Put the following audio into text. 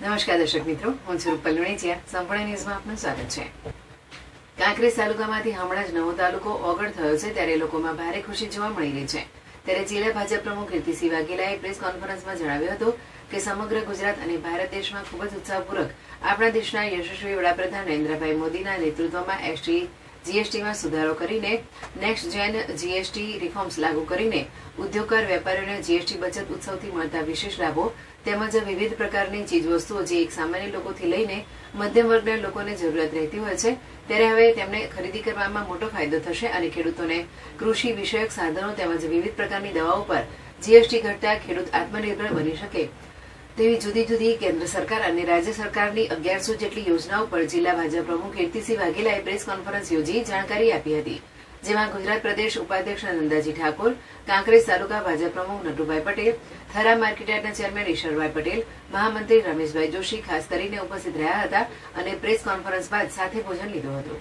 નમસ્કાર દર્શક મિત્રો, હું છું રૂપલ લુણીચિયા. સંપૂર્ણ ન્યૂઝમાં આપનું સ્વાગત છે. કાંકરેજ તાલુકામાંથી હમણાં જ નવો તાલુકો ઓગળ થયો છે, ત્યારે લોકોમાં ભારે ખુશી જોવા મળી રહી છે. ત્યારે જિલ્લા ભાજપ પ્રમુખ કીર્તિસિંહ વાઘેલાએ પ્રેસ કોન્ફરન્સમાં જણાવ્યું હતું કે સમગ્ર ગુજરાત અને ભારત દેશમાં ખૂબ જ ઉત્સાહપૂર્વક આપણા દેશના યશસ્વી વડાપ્રધાન નરેન્દ્રભાઈ મોદીના નેતૃત્વમાં એસટી જીએસટીમાં સુધારો કરીને નેક્સ્ટ જેન જીએસટી રિફોર્મ્સ લાગુ કરીને ઉદ્યોગકાર વેપારીઓને જીએસટી બચત ઉત્સવથી મળતા વિશેષ લાભો તેમજ વિવિધ પ્રકારની ચીજવસ્તુઓ જે એક સામાન્ય લોકોથી લઈને મધ્યમ વર્ગના લોકોને જરૂરિયાત રહેતી હોય છે, ત્યારે હવે તેમને ખરીદી કરવામાં મોટો ફાયદો થશે અને ખેડૂતોને કૃષિ વિષયક સાધનો તેમજ વિવિધ પ્રકારની દવાઓ પર જીએસટી ઘટતા ખેડૂત આત્મનિર્ભર બની શકે. તેવી જુદી જુદી કેન્દ્ર સરકાર અને રાજ્ય સરકારની અગિયારસો જેટલી યોજનાઓ પર જિલ્લા ભાજપ પ્રમુખ કીર્તિસિંહ વાઘેલાએ પ્રેસ કોન્ફરન્સ યોજી જાણકારી આપી હતી. જેમાં ગુજરાત પ્રદેશ ઉપાધ્યક્ષ નંદાજી ઠાકોર, કાંકરેજ તાલુકા ભાજપ પ્રમુખ નટુભાઈ પટેલ, થરા માર્કેટયાર્ડના ચેરમેન ઈશ્વરભાઈ પટેલ, મહામંત્રી રમેશભાઈ જોશી ખાસ કરીને ઉપસ્થિત રહ્યા હતા અને પ્રેસ કોન્ફરન્સ બાદ સાથે ભોજન લીધું હતું.